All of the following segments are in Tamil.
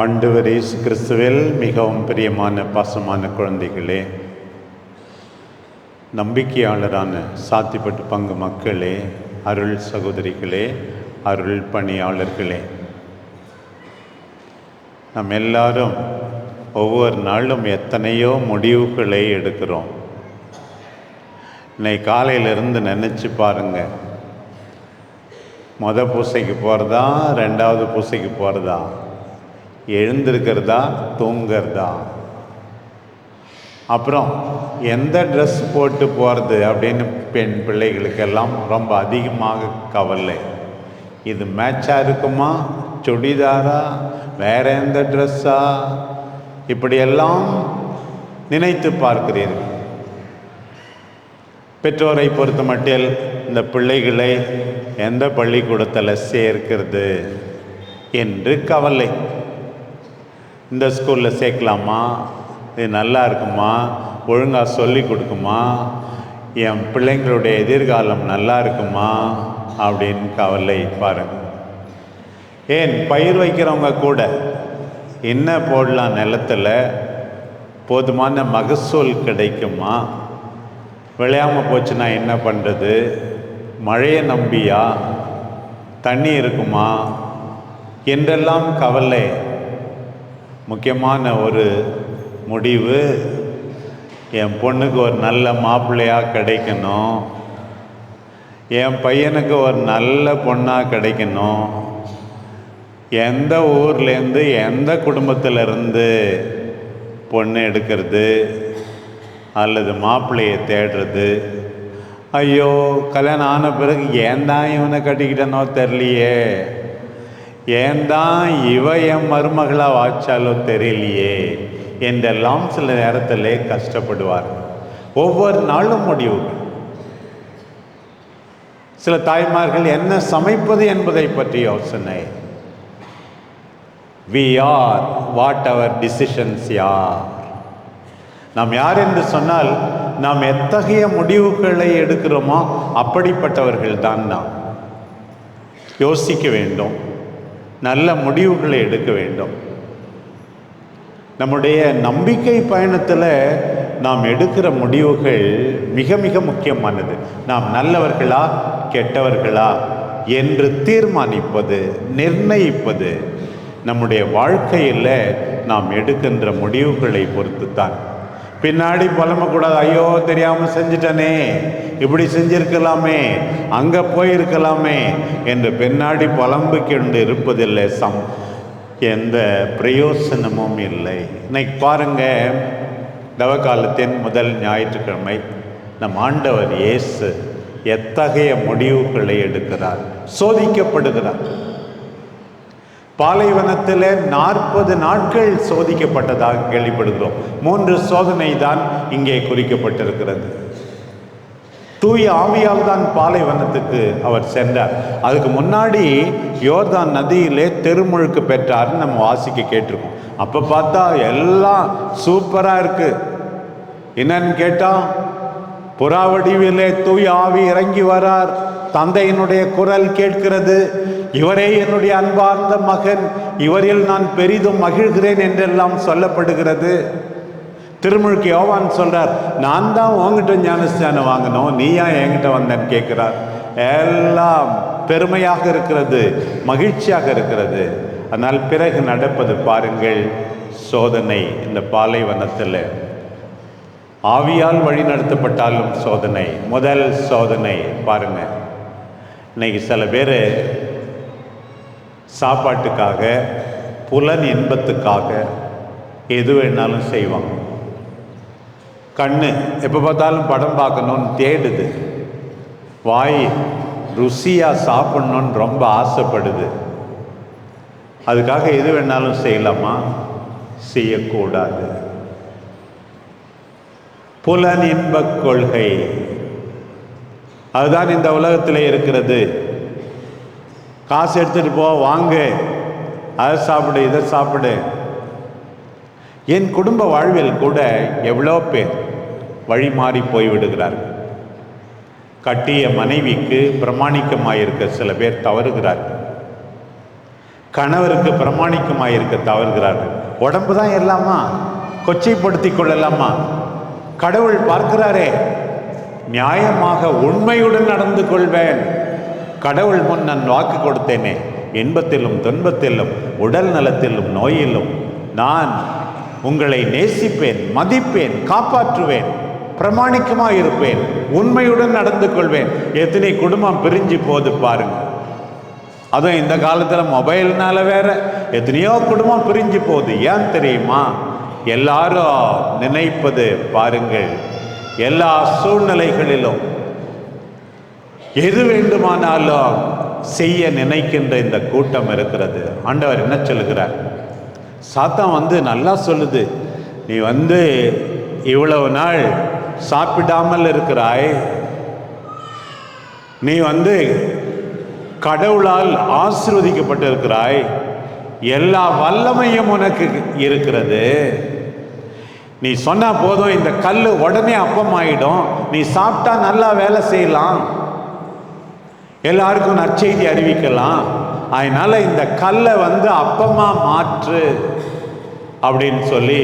ஆண்டவர் இயேசு கிறிஸ்துவில் மிகவும் பிரியமான பாசமான குழந்தைகளே நம்பிக்கையாளரான சாத்திப்பட்டு பங்கு மக்களே அருள் சகோதரிகளே அருள் பணியாளர்களே. நம்ம எல்லாரும் ஒவ்வொரு நாளும் எத்தனையோ முடிவுகளை எடுக்கிறோம். இன்னைக்கு காலையிலிருந்து நினச்சி பாருங்கள் மொதல் பூசைக்கு போகிறதா ரெண்டாவது பூசைக்கு போகிறதா எழுந்திருக்கிறதா தூங்கிறதா? அப்புறம் எந்த ட்ரெஸ் போட்டு போகிறது அப்படின்னு பெண் பிள்ளைகளுக்கெல்லாம் ரொம்ப அதிகமாக கவலை. இது மேட்சாக இருக்குமா சுடிதாரா வேற எந்த ட்ரெஸ்ஸா இப்படியெல்லாம் நினைத்து பார்க்கிறீர்கள். பெற்றோரை பொறுத்த மட்டில் இந்த பிள்ளைகளை எந்த பள்ளிக்கூடத்தில் சேர்க்கிறது என்று கவலை. இந்த ஸ்கூலில் சேர்க்கலாமா? இது நல்லா இருக்குமா? ஒழுங்காக சொல்லி கொடுக்குமா? என் பிள்ளைங்களுடைய எதிர்காலம் நல்லா இருக்குமா? அப்படின்னு கவலை பாருங்கள் ஏன் பயிர் வைக்கிறவங்க கூட என்ன போடலாம் நிலத்தில்? போதுமான மகசூல் கிடைக்குமா? விளையாமல் போச்சுன்னா என்ன பண்ணுறது மழையை நம்பியா? தண்ணி இருக்குமா? என்றெல்லாம் கவலை முக்கியமான ஒரு முடிவு. என் பொண்ணுக்கு ஒரு நல்ல மாப்பிள்ளையாக கிடைக்கணும். என் பையனுக்கு ஒரு நல்ல பொண்ணாக கிடைக்கணும். எந்த ஊர்லேருந்து எந்த குடும்பத்திலேருந்து பொண்ணு எடுக்கிறது? அல்லது மாப்பிள்ளையை தேடுறது? ஐயோ கல்யாணம் ஆன பிறகு ஏன் தான் இவனை கட்டிக்கிட்டனோ தெரியலையே. ஏன் தான் இவ என் மருமகளாக வாச்சாலோ தெரியலையே? என்றெல்லாம் சில நேரத்தில் கஷ்டப்படுவார். ஒவ்வொரு நாளும் முடிவு. சில தாய்மார்கள் என்ன சமைப்பது என்பதை பற்றி யோசனை. We are what our decisions யார் நாம் யார் என்று சொன்னால் நாம் எத்தகைய முடிவுகளை எடுக்கிறோமோ அப்படிப்பட்டவர்கள் தான் நாம். யோசிக்க வேண்டும். நல்ல முடிவுகளை எடுக்க வேண்டும். நம்முடைய நம்பிக்கை பயணத்தில் நாம் எடுக்கிற முடிவுகள் மிக மிக முக்கியமானது. நாம் நல்லவர்களா கெட்டவர்களா என்று தீர்மானிப்பது நிர்ணயிப்பது நம்முடைய வாழ்க்கையில் நாம் எடுக்கின்ற முடிவுகளை பொறுத்து தான் பின்னாடி புலம்பக்கூடாது. ஐயோ தெரியாமல் செஞ்சிட்டனே. இப்படி செஞ்சிருக்கலாமே. அங்கே போயிருக்கலாமே என்று பின்னாடி புலம்பு இருப்பதில்லை. சம் எந்த பிரயோசனமும் இல்லை. இன்னைக்கு பாருங்க தவகாலத்தின் முதல் ஞாயிற்றுக்கிழமை. நம் ஆண்டவர் இயேசு எத்தகைய முடிவுகளை எடுக்கிறார்? சோதிக்கப்படுகிறார். பாலைவனத்தில் நாற்பது நாட்கள் சோதிக்கப்பட்டதாக கேள்விப்படுகிறோம். மூன்று சோதனை தான் இங்கே குறிக்கப்பட்டிருக்கிறது. தூய ஆவியால் தான் பாலைவனத்துக்கு அவர் சென்றார். அதுக்கு முன்னாடி யோர்தான் நதியிலே தெருமுழுக்கு பெற்றார்னு நம்ம வாசிக்க கேட்டிருக்கோம். அப்போ பார்த்தா எல்லாம் சூப்பராக இருக்கு. என்னன்னு கேட்டால் புறாவடிவிலே தூய் ஆவி இறங்கி வரார். தந்தையினுடைய குரல் கேட்கிறது. இவரே என்னுடைய அன்பார்ந்த மகன். இவரில் நான் பெரிதும் மகிழ்கிறேன் என்றெல்லாம் சொல்லப்படுகிறது. திருமுழுக்கு யோவான் சொல்றார் நான் தான் உங்ககிட்ட ஞானஸ்தானம் வாங்கினோம் நீ ஏன் என்கிட்ட வந்தேன்னு கேட்கிறார். எல்லாம் பெருமையாக இருக்கிறது மகிழ்ச்சியாக இருக்கிறது. ஆனால் பிறகு நடப்பது பாருங்கள் சோதனை. இந்த பாலைவனத்தில் ஆவியால் வழி நடத்தப்பட்டாலும் சோதனை முதல் சோதனை பாருங்கள் இன்னைக்கு சில பேர் சாப்பாட்டுக்காக புலன் இன்பத்துக்காக எது வேணாலும் செய்வாங்க. கண் எப்போ பார்த்தாலும் படம் பார்க்கணும்னு தேடுது. வாய் ருசியாக சாப்பிட்ணுன்னு ரொம்ப ஆசைப்படுது. அதுக்காக எது வேணாலும் செய்யலாமா? செய்யக்கூடாது. புலன் இன்பக் கொள்கை. அதுதான் இந்த உலகத்தில் இருக்கிறது. காசு எடுத்துகிட்டு போ வாங்க. அதை சாப்பிடு இதை சாப்பிடு. என் குடும்ப வாழ்வில் கூட எவ்வளோ பேர் வழி மாறி போய்விடுகிறார்கள். கட்டிய மனைவிக்கு பிரமாணிக்கமாயிருக்க சில பேர் தவறுகிறார்கள். கணவருக்கு பிரமாணிக்கமாயிருக்க தவறுகிறார்கள். உடம்பு தான் எல்லாமா கொச்சைப்படுத்தி கொள்ளலாமா? கடவுள் பார்க்கிறாரே. நியாயமாக உண்மையுடன் நடந்து கொள்வேன். கடவுள் முன் நான் வாக்கு கொடுத்தேனே. இன்பத்திலும் துன்பத்திலும் உடல் நலத்திலும் நோயிலும். நான் உங்களை நேசிப்பேன் மதிப்பேன் காப்பாற்றுவேன் பிரமாணிக்கமாக இருப்பேன் உண்மையுடன் நடந்து கொள்வேன். எத்தனை குடும்பம் பிரிஞ்சு போது பாருங்க. அதுவும் இந்த காலத்தில் மொபைல்னால வேற. எத்தனையோ குடும்பம் பிரிஞ்சு போகுது. ஏன் தெரியுமா? எல்லாரும் நினைப்பது பாருங்கள். எல்லா சூழ்நிலைகளிலும் எது வேண்டுமானாலும் செய்ய நினைக்கின்ற இந்த கூட்டம் இருக்கிறது. ஆண்டவர் என்ன சொல்லுகிறார்? சாத்தான் வந்து நல்லா சொல்லுது. நீ வந்து இவ்வளவு நாள் சாப்பிடாமல் இருக்கிறாய். நீ வந்து கடவுளால் ஆசிர்வதிக்கப்பட்டிருக்கிறாய். எல்லா வல்லமையும் உனக்கு இருக்கிறது. நீ சொன்னால் போதும் இந்த கல் உடனே அப்பமாயிடும். நீ சாப்பிட்டா நல்லா வேலை செய்யலாம். எல்லாருக்கும் நற்செய்தி அறிவிக்கலாம். அதனால் இந்த கல்லை வந்து அப்பமாக மாற்று அப்படின்னு சொல்லி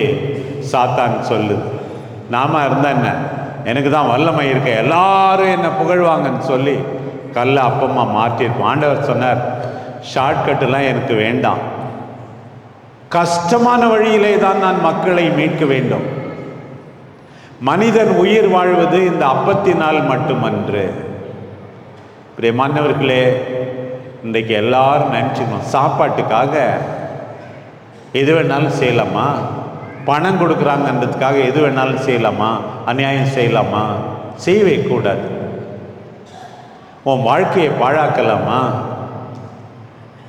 சாத்தான் சொல்லுது. நாம இருந்தா என்ன? எனக்கு தான் வல்லமை இருக்க. எல்லாரும் என்ன புகழ்வாங்கன்னு சொல்லி கல்லை அப்பமாக மாற்றிருப்போம் ஆண்டவர் சொன்னார் ஷார்ட்கட்டுலாம் எனக்கு வேண்டாம். கஷ்டமான வழியிலே தான் நான் மக்களை மீட்க வேண்டும். மனிதன் உயிர் வாழ்வது இந்த அப்பத்தினால் மட்டுமன்று. பிரியமானவர்களே இன்றைக்கு எல்லாரும் நினச்சிக்கணும். சாப்பாட்டுக்காக எது வேணாலும் செய்யலாமா? பணம் கொடுக்குறாங்கன்றதுக்காக எது வேணாலும் செய்யலாமா? அநியாயம் செய்யலாமா? செய்யவே கூடாது. உன் வாழ்க்கையை பாழாக்கலாமா?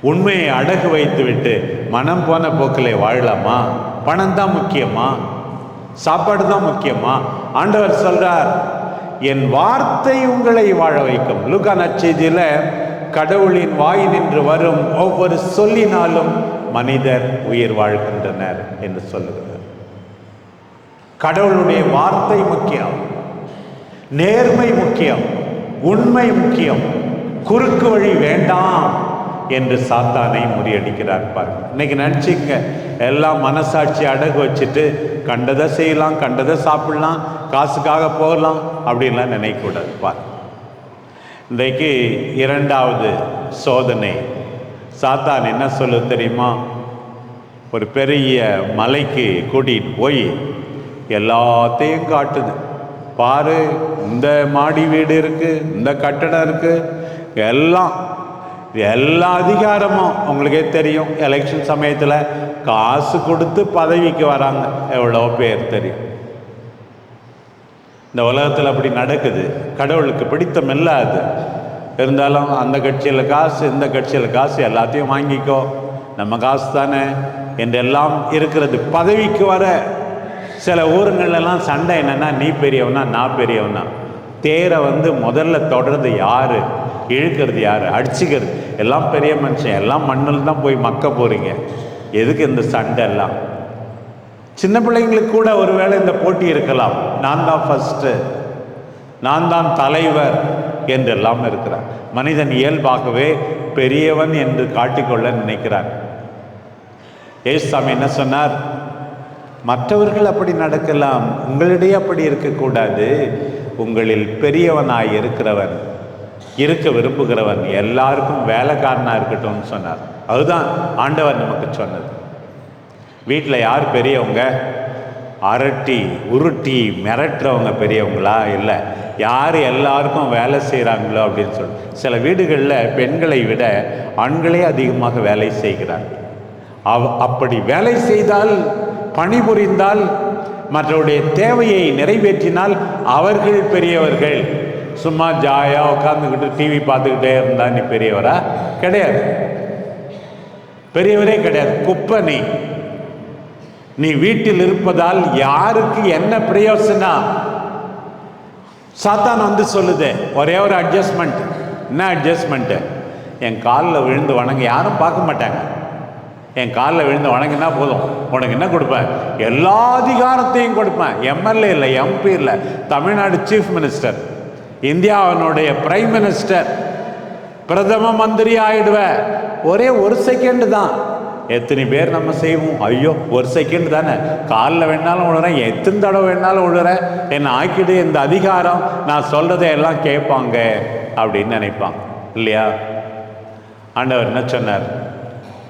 உண்மையை அடகு வைத்துவிட்டு மனம் போன போக்கிலே வாழலாமா? பணம் தான் முக்கியமா? சாப்பாடு தான் முக்கியமா? ஆண்டவர் சொல்றார் என் வார்த்தை உங்களை வாழ வைக்கும். லுகா நச்செய்தியில் கடவுளின் வாய் நின்று வரும் ஒவ்வொரு சொல்லினாலும் மனிதர் உயிர் வாழ்கின்றனர் என்று சொல்லுகிறார். கடவுளுடைய வார்த்தை முக்கியம் நேர்மை முக்கியம் உண்மை முக்கியம் குறுக்கு வழி வேண்டாம். என்று சாத்தானை முறியடிக்கிறார் பாருங்க. இன்னைக்கு நினச்சிக்க எல்லாம் மனசாட்சி அடகு வச்சுட்டு கண்டதை செய்யலாம் கண்டதை சாப்பிடலாம் காசுக்காக போகலாம் அப்படின்லாம் நினைக்கக்கூடாது. பார் இன்றைக்கு இரண்டாவது சோதனை. சாத்தான் என்ன சொல்லு தெரியுமா? ஒரு பெரிய மலைக்கு கூட்டிகிட்டு போய் எல்லாத்தையும் காட்டுது. பாரு இந்த மாடி வீடு இருக்குது இந்த கட்டடம் இருக்குது எல்லாம் எல்லா அதிகாரமும் உங்களுக்கே தெரியும். எலெக்ஷன் சமயத்தில் காசு கொடுத்து பதவிக்கு வராங்க. எவ்வளோ பேர் தெரியும். இந்த உலகத்தில் அப்படி நடக்குது. கடவுளுக்கு பிடித்தம் இல்லாது அது. இருந்தாலும் அந்த கட்சியில் காசு இந்த கட்சியில் காசு எல்லாத்தையும் வாங்கிக்கோ. நம்ம காசு தானே என்றெல்லாம் இருக்கிறது. பதவிக்கு வர சில ஊருங்களெல்லாம் சண்டை என்னென்னா நீ பெரியவனா நான் பெரியவனா. தேரை வந்து முதல்ல தொடர்றது யாரு? இழுக்கிறது யார்? அடிச்சுக்கிறது. எல்லாம் பெரிய மனுஷன். எல்லாம் மண்ணில் தான் போய் மக்க போகிறீங்க எதுக்கு இந்த சண்டை எல்லாம்? சின்ன பிள்ளைங்களுக்கு கூட ஒருவேளை இந்த போட்டி இருக்கலாம். நான் தான் ஃபஸ்ட்டு நான் தான் தலைவர் என்றெல்லாம் இருக்கிறார். மனிதன் இயல்பாகவே பெரியவன் என்று காட்டிக்கொள்ள நினைக்கிறான் ஏசுசாமி என்ன சொன்னார்? மற்றவர்கள் அப்படி நடக்கலாம். உங்களிடையே அப்படி இருக்கக்கூடாது. உங்களில் பெரியவனாய் இருக்கிறவன் இருக்க விரும்புகிறவன் எல்லாருக்கும் வேலைக்காரனாக இருக்கட்டும்னு சொன்னார். அதுதான் ஆண்டவர் நமக்கு சொன்னது. வீட்டில் யார் பெரியவங்க? அரட்டி உருட்டி மிரட்டுறவங்க பெரியவங்களா? இல்லை. யார் எல்லாருக்கும் வேலை செய்கிறாங்களோ அப்படின்னு சொல்லி சில வீடுகளில் பெண்களை விட ஆண்களே அதிகமாக வேலை செய்கிறார்கள் அவ் அப்படி வேலை செய்தால் பணிபுரிந்தால் மற்றவருடைய தேவையை நிறைவேற்றினால் அவர்கள் பெரியவர்கள். சும்மா ஜாயாக உட்காந்துக்கிட்டு டிவி பார்த்துக்கிட்டே இருந்தா நீ பெரியவரா? கிடையாது. பெரியவரே கிடையாது. குப்பை நீ. நீ வீட்டில் இருப்பதால் யாருக்கு என்ன பிரயோசனம் சாத்தான் வந்து சொல்லுது ஒரே ஒரு அட்ஜஸ்ட்மெண்ட் என்ன அட்ஜஸ்ட்மெண்ட்டு என் காலில் விழுந்து வணங்க. யாரும் பார்க்க மாட்டாங்க. என் காலில் விழுந்து வணங்கினா போதும். உனக்கு என்ன கொடுப்பேன்? எல்லா அதிகாரத்தையும் கொடுப்பேன். எம்எல்ஏ இல்லை எம்பி இல்லை தமிழ்நாடு சீஃப் மினிஸ்டர் இந்தியாவினுடைய பிரைம் மினிஸ்டர் பிரதம மந்திரி ஆயிடுவ ஒரே ஒரு செகண்ட் தான். எத்தனை பேர் நம்ம செய்வோம்? ஐயோ ஒரு செகண்ட் தானே. காலில் வேணாலும் விழுறேன் எத்தனை தடவை வேணாலும் விழுறேன் என்னை ஆக்கிடு இந்த அதிகாரம். நான் சொல்றதை எல்லாம் கேட்பாங்க அப்படின்னு நினைப்பான் இல்லையா? ஆண்டவர் என்ன சொன்னார்?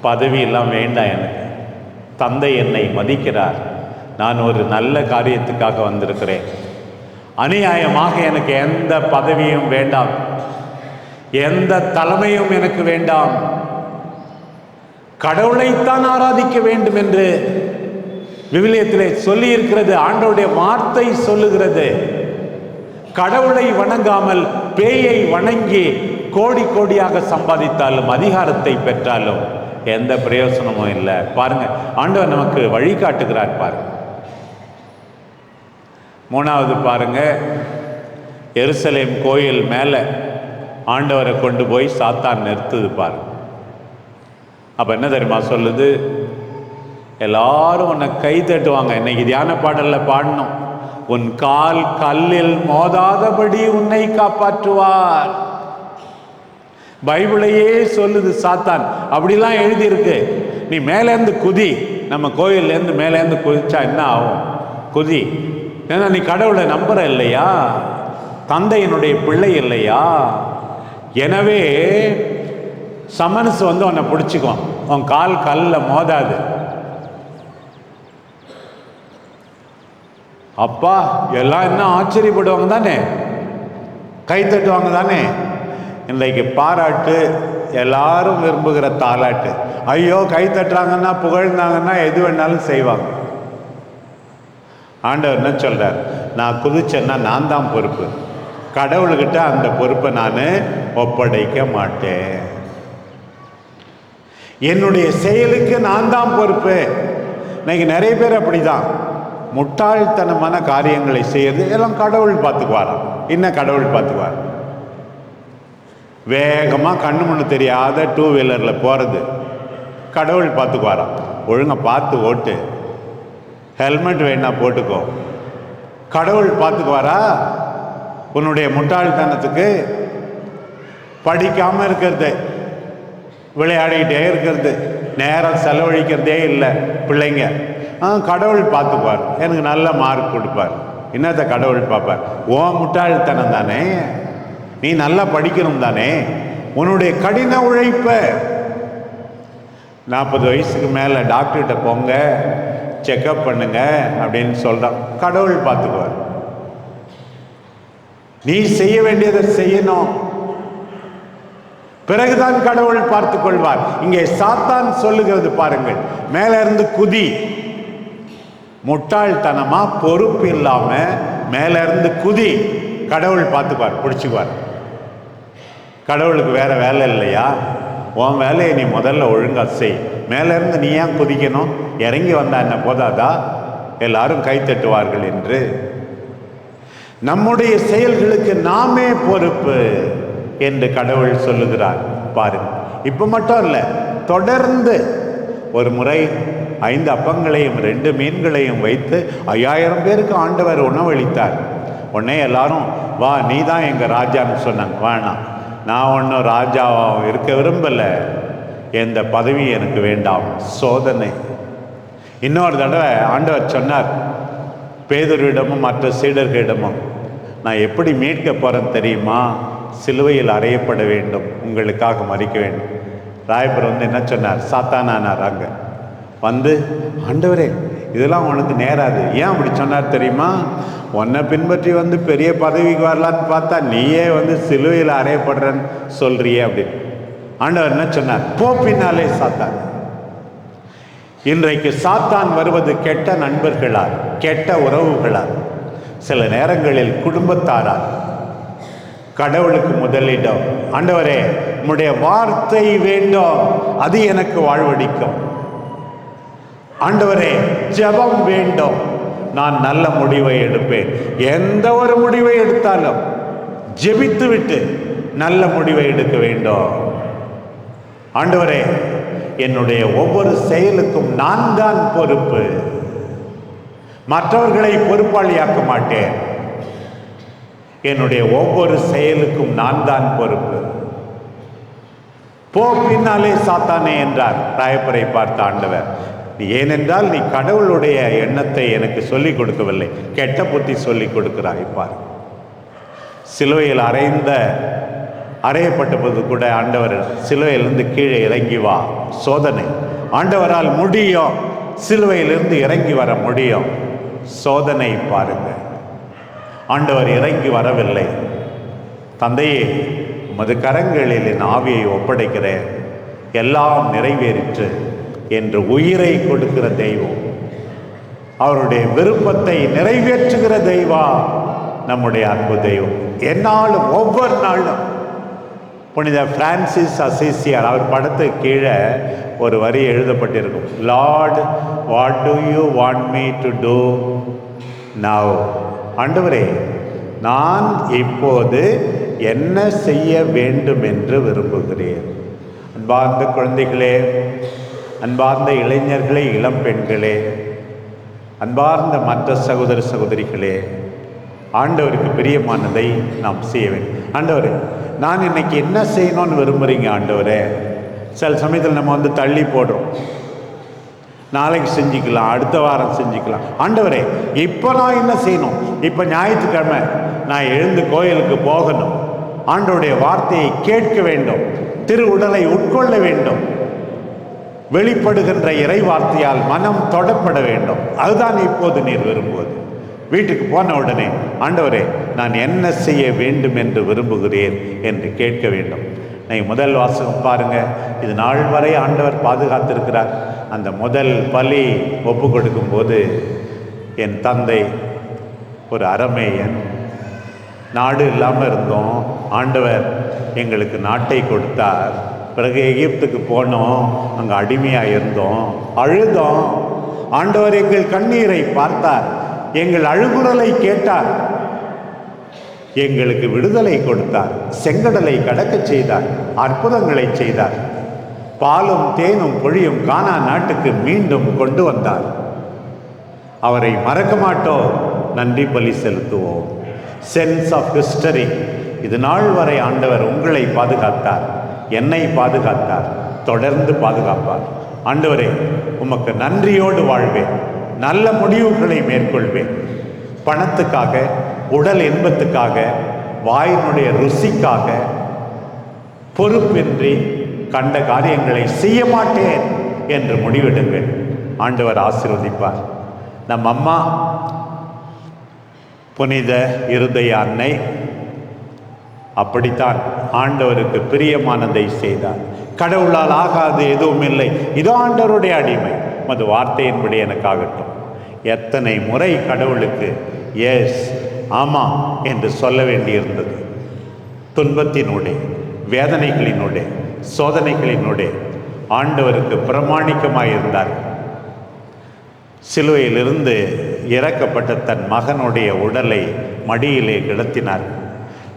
பதவி எல்லாம் வேண்டாம் எனக்கு. தந்தை என்னை மதிக்கிறார். நான் ஒரு நல்ல காரியத்துக்காக வந்திருக்கிறேன். அநியாயமாக எனக்கு எந்த பதவியும் வேண்டாம். எந்த தலைமையும் எனக்கு வேண்டாம். கடவுளைத்தான் ஆராதிக்க வேண்டும் என்று விவிலியத்திலே சொல்லி இருக்கிறது ஆண்டவருடைய வார்த்தை சொல்லுகிறது. கடவுளை வணங்காமல் பேயை வணங்கி கோடி கோடியாக சம்பாதித்தாலும் அதிகாரத்தை பெற்றாலும் எந்த பிரயோசனமும் இல்லை. பாருங்க ஆண்டவர் நமக்கு வழிகாட்டுகிறார் பாருங்க. மூணாவது பாருங்க. எருசலேம் கோயில் மேலே ஆண்டவரை கொண்டு போய் சாத்தான் நிறுத்துது பாருங்க. அப்போ என்ன தெரியுமா சொல்லுது? எல்லாரும் உன்னை கை தட்டுவாங்க. இன்னைக்கு தியான பாடலில் பாடணும். உன் கால் கல்லில் மோதாதபடி உன்னை காப்பாற்றுவார். பைபிளையே சொல்லுது சாத்தான். அப்படிலாம் எழுதியிருக்கு. நீ மேலேருந்து குதி. நம்ம கோயில்லேருந்து மேலேருந்து குதிச்சா என்ன ஆகும்? குதி. ஏன்னா நீ கடவுளை நம்புற இல்லையா? தந்தையினுடைய பிள்ளை இல்லையா? எனவே சமன்ஸ் வந்து உன்னை பிடிச்சிக்கும். உன் கால் கல்லில் மோதாது. அப்பா எல்லாம் என்ன ஆச்சரியப்படுவாங்க தானே? கை தட்டுவாங்க தானே? இன்றைக்கு பாராட்டு எல்லாரும் விரும்புகிற தாலாட்டு. ஐயோ கை தட்டுறாங்கன்னா புகழ்ந்தாங்கன்னா எது வேணாலும் செய்வாங்க. ஆண்டவர் என்ன சொல்கிறார் நான் குதிச்சேன்னா நான் தான் பொறுப்பு. கடவுள்கிட்ட அந்த பொறுப்பை நான் ஒப்படைக்க மாட்டேன். என்னுடைய செயலுக்கு நான் தான் பொறுப்பு. இன்னைக்கு நிறைய பேர் அப்படிதான். முட்டாள்தனமான காரியங்களை செய்யறது எல்லாம் கடவுள் பார்த்துக்குவாராம் என்ன கடவுள் பார்த்துக்குவார்? வேகமாக கண்ணு மண்ணு தெரியாத டூ வீலரில் போகிறது கடவுள் பார்த்துக்குவாராம் ஒழுங்காக பார்த்து ஓட்டு. ஹெல்மெட் வேணா போட்டுக்கோ. கடவுள் பார்த்துக்குவாரா? உன்னுடைய முட்டாள்தனத்துக்கு படிக்காமல் இருக்கிறது விளையாடிக்கிட்டே இருக்கிறது நேரம் செலவழிக்கிறதே இல்லை பிள்ளைங்க. ஆ கடவுள் பார்த்துப்பார் எனக்கு நல்ல மார்க் கொடுப்பார். என்னத்த கடவுள் பார்ப்பார்? ஓ முட்டாள்தனம் தானே? நீ நல்லா படிக்கணும் தானே? உன்னுடைய கடின உழைப்ப. நாற்பது வயசுக்கு மேலே டாக்டர்கிட்ட போங்க. செக்கப் பண்ணுங்க அப்படின்னு சொல்கிறான் கடவுள் பார்த்துக்குவார். நீ செய்ய வேண்டியதை செய்யணும். பிறகுதான் கடவுள் பார்த்துக் கொள்வார் இங்கே சாத்தான் சொல்லுகிறது பாருங்கள். மேல இருந்து குதி. முட்டாள்தனமா பொறுப்பு இல்லாம மேல இருந்து குதி. கடவுள் பார்த்துக்குவார் பிடிச்சுக்குவார். கடவுளுக்கு வேற வேலை இல்லையா? உன் வேலையை நீ முதல்ல ஒழுங்காக செய். மேலேருந்து நீ ஏன் குதிக்கணும்? இறங்கி வந்தா என்ன போதாதா? எல்லாரும் கை தட்டுவார்கள் என்று. நம்முடைய செயல்களுக்கு நாமே பொறுப்பு என்று கடவுள் சொல்லுகிறார். பாருங்க இப்போ மட்டும் இல்லை தொடர்ந்து ஒரு முறை ஐந்து அப்பங்களையும் ரெண்டு மீன்களையும் வைத்து ஐயாயிரம் பேருக்கு ஆண்டவர் உணவளித்தார். உடனே எல்லாரும் வா நீ தான் எங்கள் ராஜான்னு சொன்னாங்க. வேணாம் நான் ஒன்றும் ராஜாவாக இருக்க விரும்பலை. எந்த பதவி எனக்கு வேண்டாம். சோதனை. இன்னொரு தடவை ஆண்டவர் சொன்னார் பேதரிடமும் மற்ற சீடர்களிடமும் நான் எப்படி மீட்க போகிறேன் தெரியுமா? சிலுவையில் அறையப்பட வேண்டும். உங்களுக்காக மறிக்க வேண்டும். ராயபுரம் வந்து என்ன சொன்னார்? சாத்தானானார் அங்கே. வந்து ஆண்டவரே இதெல்லாம் உனக்கு நேராது. ஏன் அப்படி சொன்னார் தெரியுமா? உன்னை பின்பற்றி வந்து பெரிய பதவிக்கு வரலான்னு பார்த்தா நீயே வந்து சிலுவையில் அறையப்படுறன்னு சொல்றியே அப்படின்னு ஆண்டவர் என்ன சொன்னார்? போப்பினாலே சாத்தான். இன்றைக்கு சாத்தான் வருவது கெட்ட நண்பர்களால் கெட்ட உறவுகளால் சில நேரங்களில் குடும்பத்தாரால். கடவுளுக்கு முதலிடம். ஆண்டவரே உம்முடைய வார்த்தை வேண்டும். அது எனக்கு வாழ்வடிக்கும். ஆண்டவரே ஜெபம் வேண்டும். நான் நல்ல முடிவை எடுப்பேன். எந்த ஒரு முடிவை எடுத்தாலும் ஜெபித்து விட்டு நல்ல முடிவை எடுக்க வேண்டும். ஆண்டவரே என்னுடைய ஒவ்வொரு செயலுக்கும் நான் தான் பொறுப்பு. மற்றவர்களை பொறுப்பாளியாக்க மாட்டேன். என்னுடைய ஒவ்வொரு செயலுக்கும் நான் தான் பொறுப்பு. போ பின்னாலே சாத்தானே என்றார். ராயப்பரை பார்த்த ஆண்டவர். ஏனென்றால் நீ கடவுளுடைய எண்ணத்தை எனக்கு சொல்லிக் கொடுக்கவில்லை. கெட்ட புத்தி சொல்லிக் கொடுக்கிறாய் பார். சிலுவையில் அறைந்த அறையப்பட்டபோது கூட ஆண்டவர் சிலுவையிலிருந்து கீழே இறங்கி வா சோதனை. ஆண்டவரால் முடியும் சிலுவையிலிருந்து இறங்கி வர முடியும். சோதனை பாருங்க. ஆண்டவர் இறங்கி வரவில்லை. தந்தையே உமது கரங்களில் என் ஆவியை ஒப்படைக்கிறேன். எல்லாம் நிறைவேறிற்று. என்று உயிரை கொடுக்கிற தெய்வம். அவருடைய விருப்பத்தை நிறைவேற்றுகிற தெய்வா நம்முடைய அன்பு தெய்வம். என்னாலும் ஒவ்வொரு நாளும். புனித பிரான்சிஸ் அசிசியார் அவர் படத்துக்கு கீழே ஒரு வரி எழுதப்பட்டிருக்கும். Lord what do you want me to do now ஆண்டவரே நான் இப்போது என்ன செய்ய வேண்டும் என்று விரும்புகிறேன். அன்பார்ந்த குழந்தைகளே அன்பார்ந்த இளைஞர்களே இளம் பெண்களே அன்பார்ந்த மற்ற சகோதர சகோதரிகளே ஆண்டவருக்கு பிரியமானதை நாம் செய்ய வேண்டும். ஆண்டவரே நான் இன்னைக்கு என்ன செய்யணும்னு விரும்புகிறீங்க ஆண்டவரே? சில சமயத்தில் நம்ம வந்து தள்ளி போடுறோம். நாளைக்கு செஞ்சுக்கலாம் அடுத்த வாரம் செஞ்சுக்கலாம். ஆண்டவரே இப்போ நான் என்ன செய்யணும்? இப்போ ஞாயிற்றுக்கிழமை நான் எழுந்து கோயிலுக்கு போகணும். ஆண்டவருடைய வார்த்தையை கேட்க வேண்டும். திரு உடலை உட்கொள்ள வேண்டும். வெளிப்படுகின்ற இறைவார்த்தையால் மனம் தொடப்பட வேண்டும். அதுதான் இப்போது நீர் விரும்புவது. வீட்டுக்கு போன உடனே ஆண்டவரே நான் என்ன செய்ய வேண்டும் என்று விரும்புகிறேன்? என்று கேட்க வேண்டும். நீ முதல் வாசகம் பாருங்க. இது நாள் வரை ஆண்டவர் பாதுகாத்திருக்கிறார். அந்த முதல் பலி ஒப்பு கொடுக்கும்போது என் தந்தை ஒரு அறமேயன் நாடு இல்லாமல் இருந்தோம். ஆண்டவர் எங்களுக்கு நாட்டை கொடுத்தார். பிறகு எகிப்துக்கு போனோம். அங்கே அடிமையாக இருந்தோம். அழுதோம். ஆண்டவர் எங்கள் கண்ணீரை பார்த்தார். எங்கள் அழுகுரலை கேட்டார். எங்களுக்கு விடுதலை கொடுத்தார். செங்கடலை கடக்கச் செய்தார். அற்புதங்களை செய்தார். பாலும் தேனும் பொழியும் கானா நாட்டுக்கு மீண்டும் கொண்டு வந்தார். அவரை மறக்க மாட்டோம். நன்றி பலி செலுத்துவோம். சென்ஸ் ஆஃப் ஹிஸ்டரி இது நாள் வரை ஆண்டவர் உங்களை பாதுகாத்தார். என்னை பாதுகாத்தார் தொடர்ந்து பாதுகாப்பார். ஆண்டவரே உமக்கு நன்றியோடு வாழ்வேன். நல்ல முடிவுகளை மேற்கொள்வேன். பணத்துக்காக உடல் இன்பத்துக்காக வாயினுடைய ருசிக்காக பொறுப்பின்றி கண்ட காரியங்களை செய்ய மாட்டேன் என்று முடிவெடுங்கள். ஆண்டவர் ஆசீர்வதிப்பார். நம் அம்மா புனித இருதய அன்னை அப்படித்தான் ஆண்டவருக்கு பிரியமானதை செய்தார். கடவுளால் ஆகாது எதுவும் இல்லை. இதோ ஆண்டவருடைய அடிமை. மது வார்த்தையின்படி எனக்காகட்டும். எத்தனை முறை கடவுளுக்கு எஸ் ஆமாம் என்று சொல்ல வேண்டியிருந்தது. துன்பத்தினுடைய வேதனைகளினுடைய சோதனைகளினுடைய ஆண்டவருக்கு பிரமாணிக்கமாக இருந்தார் சிலுவையிலிருந்து இறக்கப்பட்ட தன் மகனுடைய உடலை மடியிலே கிடத்தினார்கள்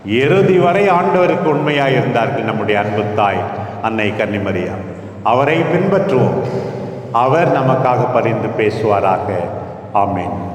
இறுதி வரை ஆண்டவருக்கு உண்மையாக இருந்தார்கள் நம்முடைய அன்பு தாய் அன்னை கன்னிமரியா. அவரை பின்பற்றுவோம். அவர் நமக்காக பரிந்து பேசுவாராக. ஆமேன்.